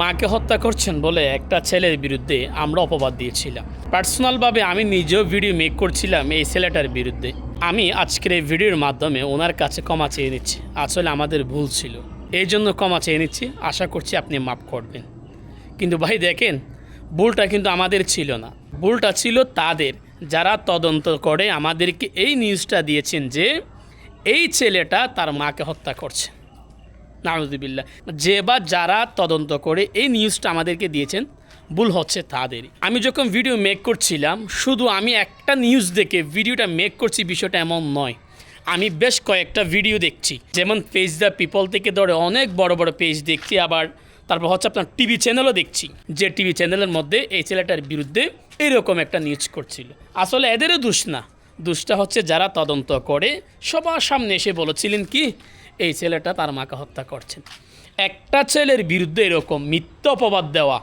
মাকে হত্যা করছেন বলে একটা ছেলের বিরুদ্ধে আমরা অপবাদ দিয়েছিলাম। পার্সোনালভাবে আমি নিজেও ভিডিও মেক করছিলাম এই ছেলেটার বিরুদ্ধে। আমি আজকের এই ভিডিওর মাধ্যমে ওনার কাছে ক্ষমা চেয়ে নিচ্ছি। আসলে আমাদের ভুল ছিল। এই জন্য ক্ষমা চেয়ে নিচ্ছি। আশা করছি আপনি মাফ করবেন। কিন্তু ভাই দেখেন, ভুলটা কিন্তু আমাদের ছিল না। ভুলটা ছিল তাদের। যারা তদন্ত করে আমাদেরকে এই নিউজটা দিয়েছেন যে এই ছেলেটা তার মাকে হত্যা করছে। নাউজুবিল্লাহ যে বা যারা তদন্ত করে এই নিউজটা আমাদেরকে দিয়েছেন, ভুল হচ্ছে তাদেরই। আমি যখন ভিডিও মেক করছিলাম, শুধু আমি একটা নিউজ দেখে ভিডিওটা মেক করছি, বিষয়টা এমন নয়। আমি বেশ কয়েকটা ভিডিও দেখছি। যেমন পেজ দ্য পিপল থেকে ধরে অনেক বড় বড় পেজ দেখছি, আবার তারপর হচ্ছে আপনার টিভি চ্যানেলও দেখছি, যে টিভি চ্যানেলের মধ্যে এই ছেলেটার বিরুদ্ধে এরকম একটা নিউজ করছিল। আসলে এদেরও দোষ না। দোষটা হচ্ছে যারা তদন্ত করে। সবার সামনে এসে বলেছিলেন কি, এই ছেলেটা তার মাকে হত্যা করছেন। একটা ছেলের বিরুদ্ধে এরকম মিথ্যা অপবাদ দেওয়া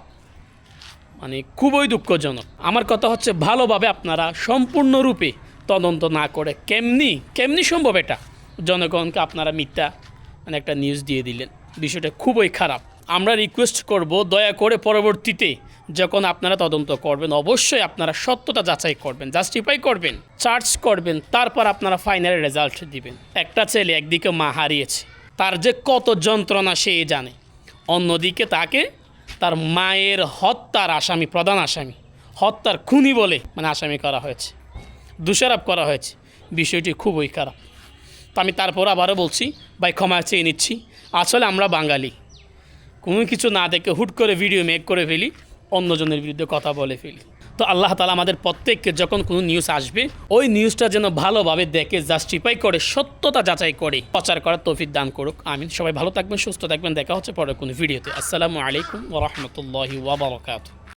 মানে খুবই দুঃখজনক। আমার কথা হচ্ছে ভালোভাবে আপনারা সম্পূর্ণরূপে তদন্ত না করে কেমনি কেমনি সম্ভব এটা? জনগণকে আপনারা মিথ্যা মানে একটা নিউজ দিয়ে দিলেন। বিষয়টা খুবই খারাপ। আমরা রিকোয়েস্ট করব, দয়া করে পরবর্তীতে যখন আপনারা তদন্ত করবেন, অবশ্যই আপনারা সত্যতা যাচাই করবেন জাস্টিফাই করবেন চার্জ করবেন, তারপর আপনারা ফাইনাল রেজাল্ট দিবেন। একটা ছেলে একদিকে মা হারিয়েছে, তার যে কত যন্ত্রণা সে জানে। অন্যদিকে তাকে তার মায়ের হত্যার আসামি, প্রধান আসামি, হত্যার খুনি বলে মানে আসামি করা হয়েছে, দোষারোপ করা হয়েছে। বিষয়টি খুবই খারাপ। তো আমি তারপর আবারও বলছি, ভাই ক্ষমা চেয়ে নিচ্ছি, আসলে আমরা বাঙালি। কোনো কিছু না দেখে হুট করে ভিডিও মেক করে ফেলি অন্যজনের বিরুদ্ধে কথা বলে ফেলি। তো আল্লাহ তালা আমাদের প্রত্যেককে যখন কোনো নিউজ আসবে, ওই নিউজটা যেন ভালোভাবে দেখে জাস্টিফাই করে, সত্যতা যাচাই করে, প্রচার করার তৌফিক দান করুক। আমিন। সবাই ভালো থাকবেন, সুস্থ থাকবেন। দেখা হচ্ছে পরে কোনো ভিডিওতে আসসালামু আলাইকুম ওরহমতুল্লাহি ওবরাকাতু